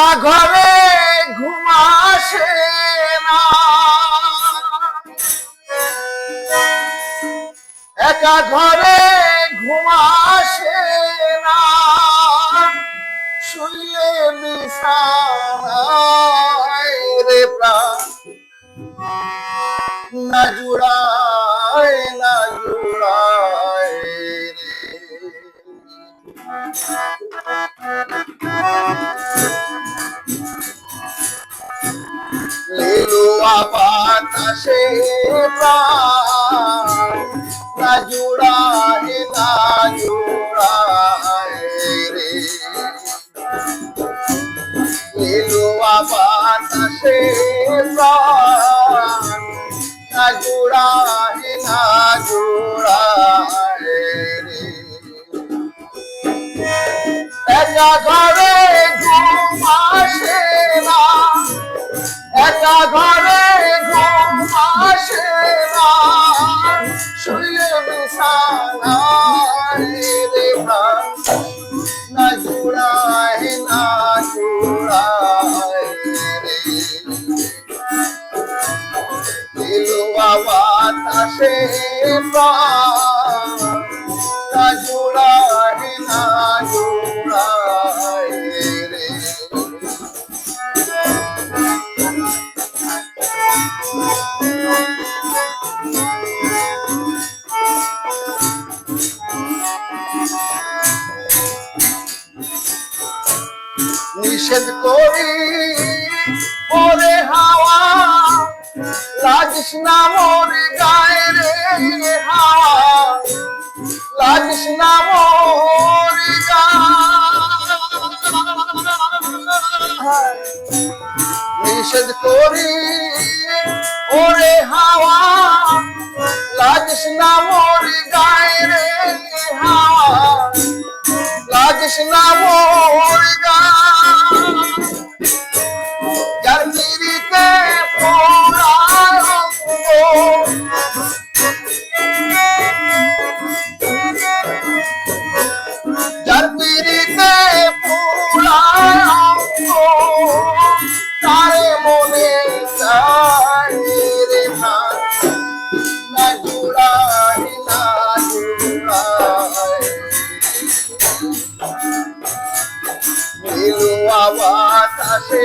একা ঘরে ঘুমাসে একা ঘরে ঘুমাসে না। শুইলে রে প্রাণ। না জুড়ায় লেলুয়া বাতাসে না জুড়ায় না জুড়ায় রে। লেলুয়া বাতাসে না জুড়ায় না জুড়ায় একা ঘরে ঘুম আসে না। একা ঘরে ঘুম আসে না। শুয়ে বিছানায় রে না জুড়ায় না জুড়ায় দিলো বাতাসে প্রাণ না জুড়ায় না জুড়ায় রে নিষেধ করি, ওরে হাওয়া, লাগিস না মোর গায়ে রে হাওয়া, লাগিস না মোর নিষেধ করি। ওরে হাওয়া লাগিস না মোর গায়ে রে হাওয়া লাগিস না মোর গায়ে নীলুয়া বাতাসে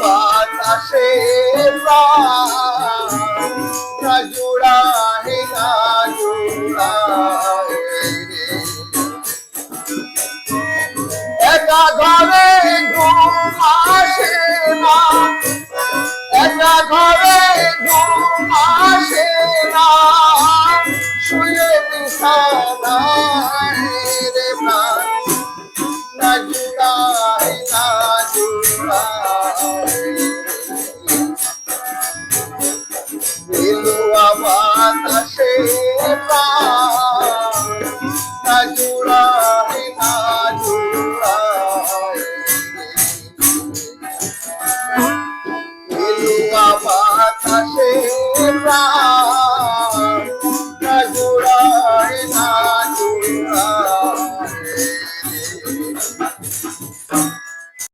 বাতাসে না জোড়ায় না জোড়ায় রে। একা না